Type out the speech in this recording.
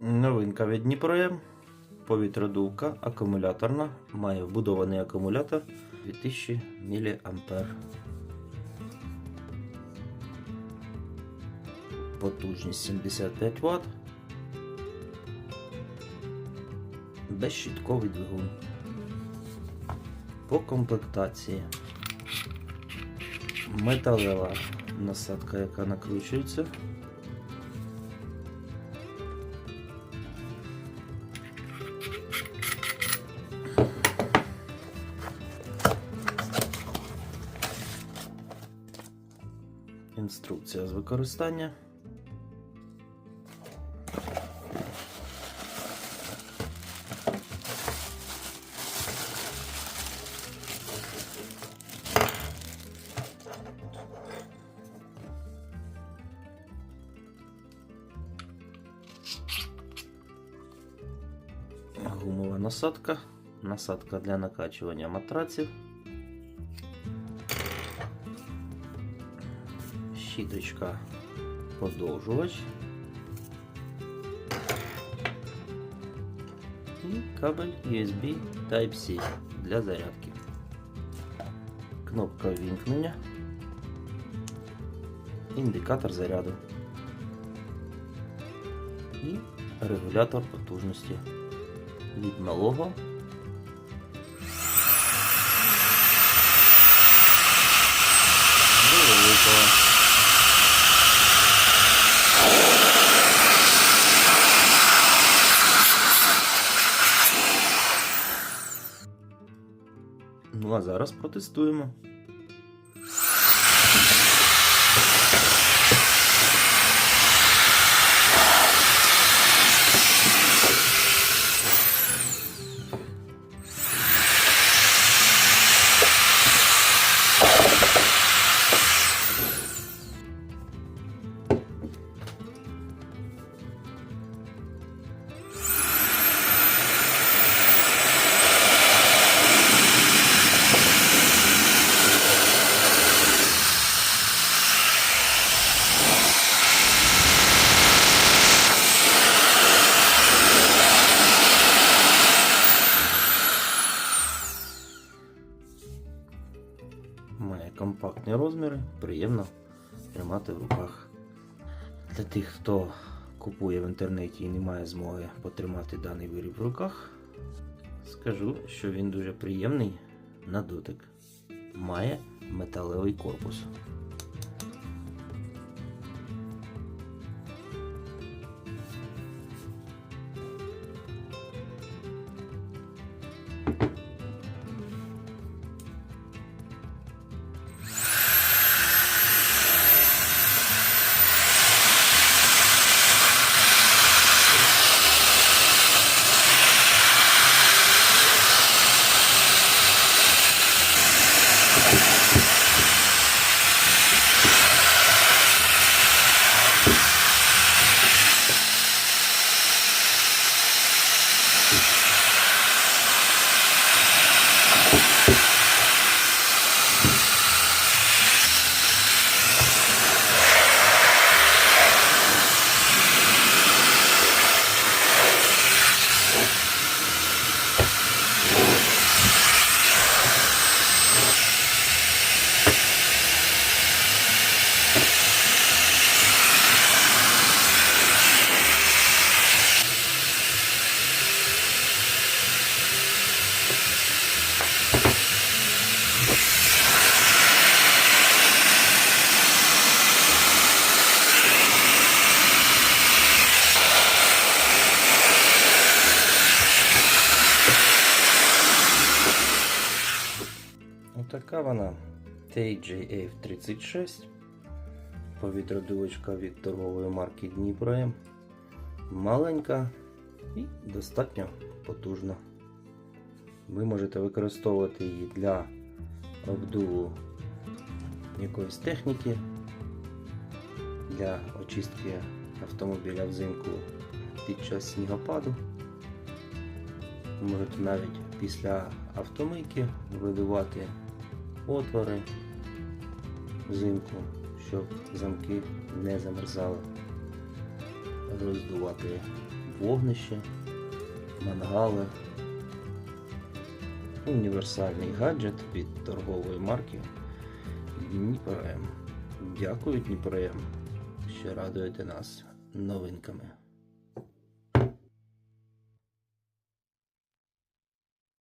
Новинка від Дніпроєм. Повітродувка акумуляторна. Має вбудований акумулятор 2000 мА. Потужність 75 Вт. Безщітковий двигун. По комплектації. Металева насадка, яка накручується. Інструкція з використання. Гумова насадка. Насадка для накачування матраців. щіточка подовжувач і кабель USB Type-C для зарядки. Кнопка вімкнення, індикатор заряду і регулятор потужності від малого. Ну а зараз протестуємо. Компактні розміри, приємно тримати в руках. Для тих, хто купує в інтернеті і не має змоги потримати даний виріб в руках, скажу, що він дуже приємний на дотик. Має металевий корпус. Отака вона TJF36. Повітродувачка від торгової марки Дніпро. Маленька і достатньо потужна. Ви можете використовувати її для обдуву якоїсь техніки, для очистки автомобіля взимку під час снігопаду. Можете навіть після автомийки видувати отвори взимку, щоб замки не замерзали, роздувати вогнище, мангали. Універсальний гаджет від торгової марки Дніпром. Дякую, Дніпром, що радуєте нас новинками.